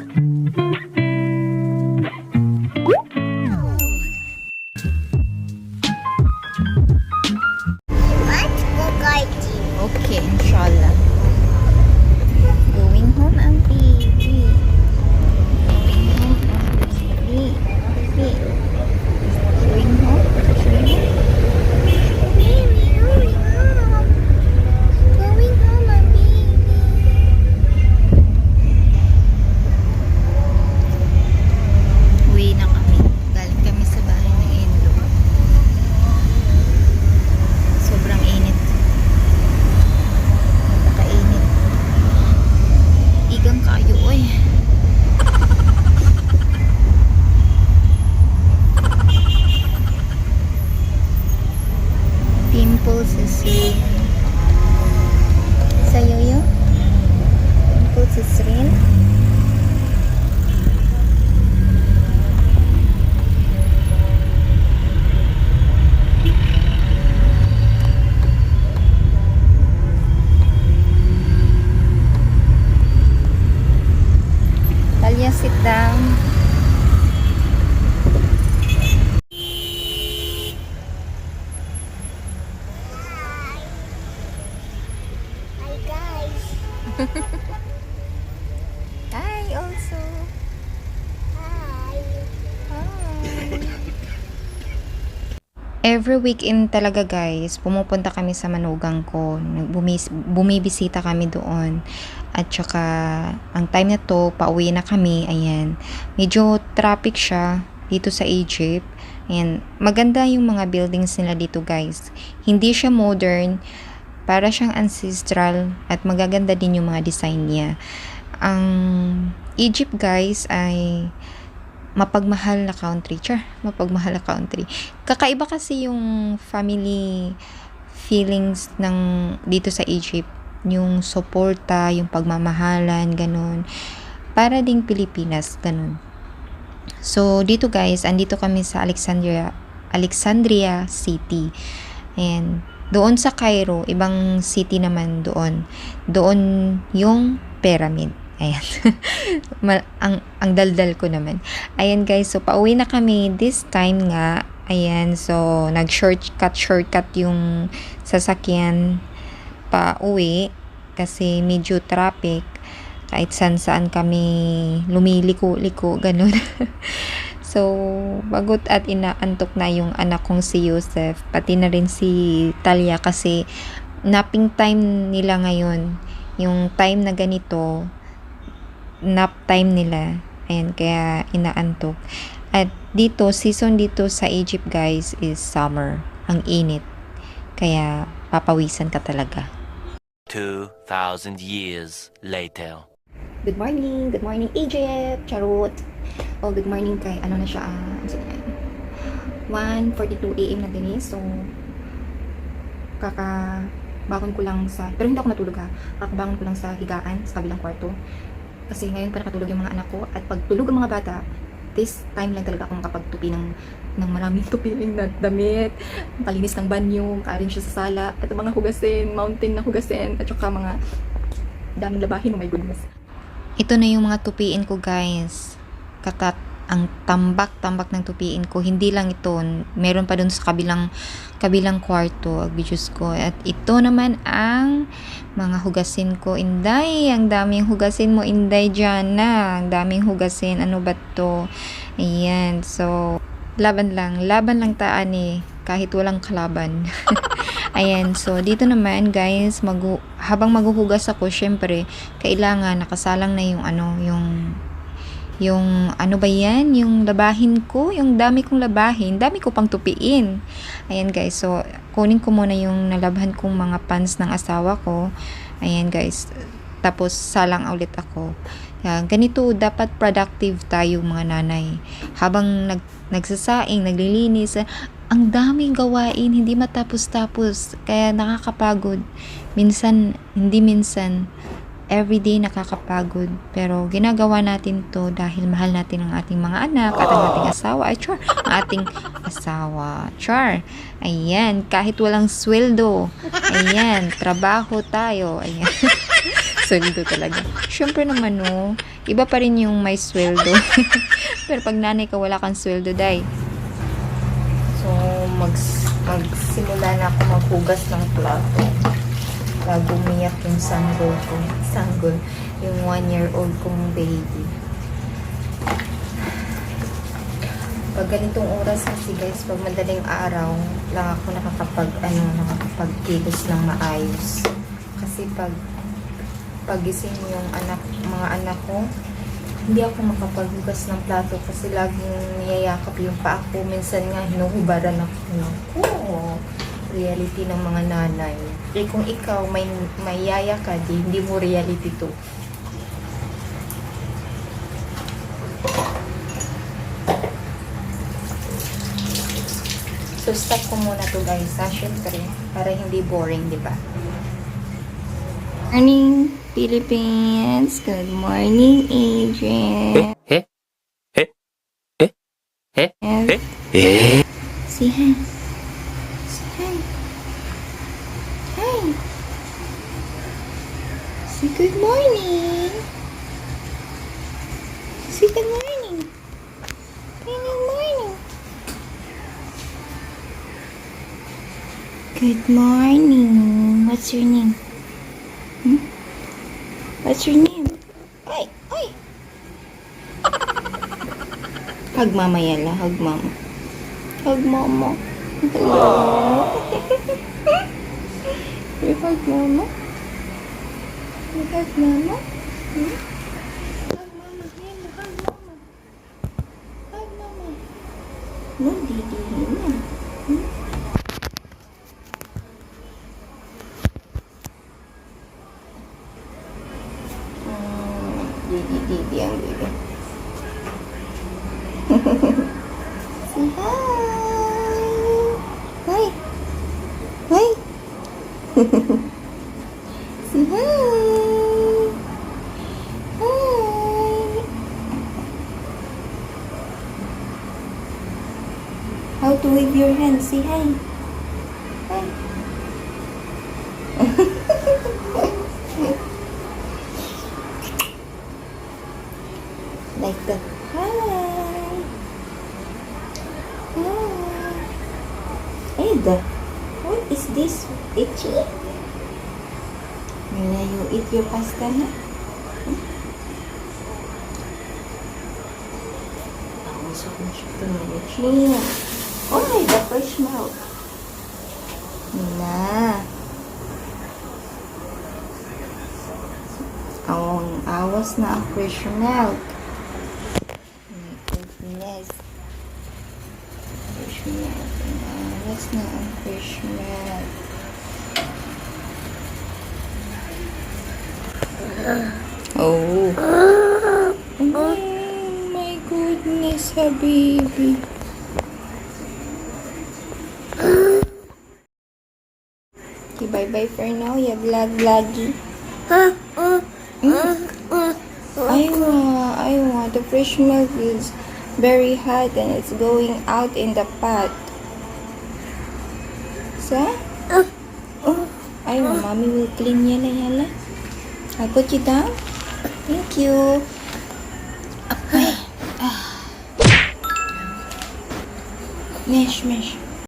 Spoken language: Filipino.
Mm-hmm. Hi, also. Hi. Every weekend talaga guys, pumupunta kami sa manugang ko. Bumis, bumibisita kami doon. At saka, ang time na to, pauwi na kami. Ayan. Medyo traffic siya dito sa Egypt. Ayan. Maganda yung mga buildings nila dito guys. Hindi siya modern. Para siyang ancestral. At magaganda din yung mga design niya. Ang Egypt guys ay mapagmahal na country. Char, mapagmahal na country. Kakaiba kasi yung family feelings ng dito sa Egypt. Yung suporta, yung pagmamahalan, ganun. Para ding Pilipinas, ganun. So, dito guys, andito kami sa Alexandria, Alexandria City. And doon sa Cairo, ibang city naman doon. Doon yung pyramid. Ayan. Ang, ang daldal ko naman. Ayan guys, so pauwi na kami this time nga. Ayan, so nag-shortcut, shortcut yung sasakyan pa uwi kasi medyo traffic. Kahit saan saan kami lumiliko-liko, ganun. so, bagot at inaantok na yung anak kong si Yusef, pati na rin si Talia kasi napping time nila ngayon. Yung time na ganito, nap time nila. Ayan, kaya inaantok. At dito, season dito sa Egypt guys is summer. Ang init. Kaya papawisan ka talaga. 2,000 years later. Good morning! Good morning Egypt! Charot! Oh, good morning kay ano na siya ah, ano siya yan? 1.42 a.m. na din eh. So, kaka bangon ko lang sa, pero hindi ako natulog ha. Kakabangon ko lang sa higaan, sa kabilang kwarto. Kasi ngayon pa nakatulog yung mga anak ko. At pag tulog ang mga bata, this time lang talaga ako makapagtupi ng, ng maraming tupiing na damit, kalinis ng banyo, siya sa sala, at mga hugasin, mountain na hugasin, at saka mga daming labahin, oh my goodness. Ito na yung mga tupiin ko guys. Kakat ang tambak-tambak ng tupiin ko. Hindi lang ito. Meron pa dun sa kabilang kabilang kwarto. Videos ko. At ito naman ang mga hugasin ko. Inday, ang daming hugasin mo. Inday dyan na. Ang daming hugasin. Ano ba to? Ayan. So, laban lang. Laban lang taan eh. Kahit walang kalaban. Ayan, so dito naman guys, magu habang maghuhugas ako, syempre, kailangan nakasalang na yung ano, yung yung ano ba yan, yung labahin ko, yung dami kong labahin, dami ko pang tupiin. Ayan guys, so kunin ko muna yung nalabhan kong mga pants ng asawa ko. Ayan guys, tapos salang ulit ako. Yan, ganito dapat productive tayo mga nanay. Habang nag, nagsasaing, naglilinis, ang daming gawain, hindi matapos-tapos, kaya nakakapagod. Minsan, hindi minsan, everyday nakakapagod. Pero ginagawa natin to dahil mahal natin ang ating mga anak at ang ating asawa. Ay, char, ang ating asawa. Char. Ayan, kahit walang sweldo. Ayan, trabaho tayo. Ayan. sweldo talaga. Syempre naman no, iba pa rin yung may sweldo. Pero pag nanay ka, wala kang sweldo, day. So, mag, magsimula na ako maghugas ng plato. Bago umiyak yung sanggol ko. Sanggol. Yung one year old kong baby. Pag ganitong oras kasi guys, pag madaling araw, lang ako nakakapag, ano, nakakapagkilos ng maayos. Kasi pag pagising yung anak, mga anak ko, hindi ako makapaghugas ng plato kasi laging niyayakap yung paa ko. Minsan nga hinuhubaran ako. Naku, reality ng mga nanay. Eh kung ikaw may, may yaya ka, di, hindi mo reality to. So, stop ko muna to guys, ha? Siyempre, para hindi boring, di ba? Morning, Philippines. Good morning, Adrian. Eh? Eh? Eh? Eh? Yes. Eh? Say hi. Say hi. Hi. Say good morning. Say good morning. Good morning. Good morning. What's your name? Hmm? What's your name? Ay, ay. Hug mama yala, hug mama. Hug mama. Hello. you mama? You mama? Mama, mama. Mama. Didi Didi, didi. To wave your hands? Say hi. Hi. like that. Hi. Hi. Ed, what is this? Itchy? Mila, you eat your pasta na? Nausap na siya tumilichi. Oh, the fresh milk. Mila. Ang awas na ang fresh milk. My goodness. Fresh milk. Awas na ang fresh milk. Oh. Oh my goodness, habibi. Bye-bye for now. Ya vlog-vloggy. Aywa, aywa. The fresh milk is very hot and it's going out in the pot. Sa? Oh, aywa. Mommy will clean yala yala. I put you down. Thank you. Ay. Ah. Mesh, mesh.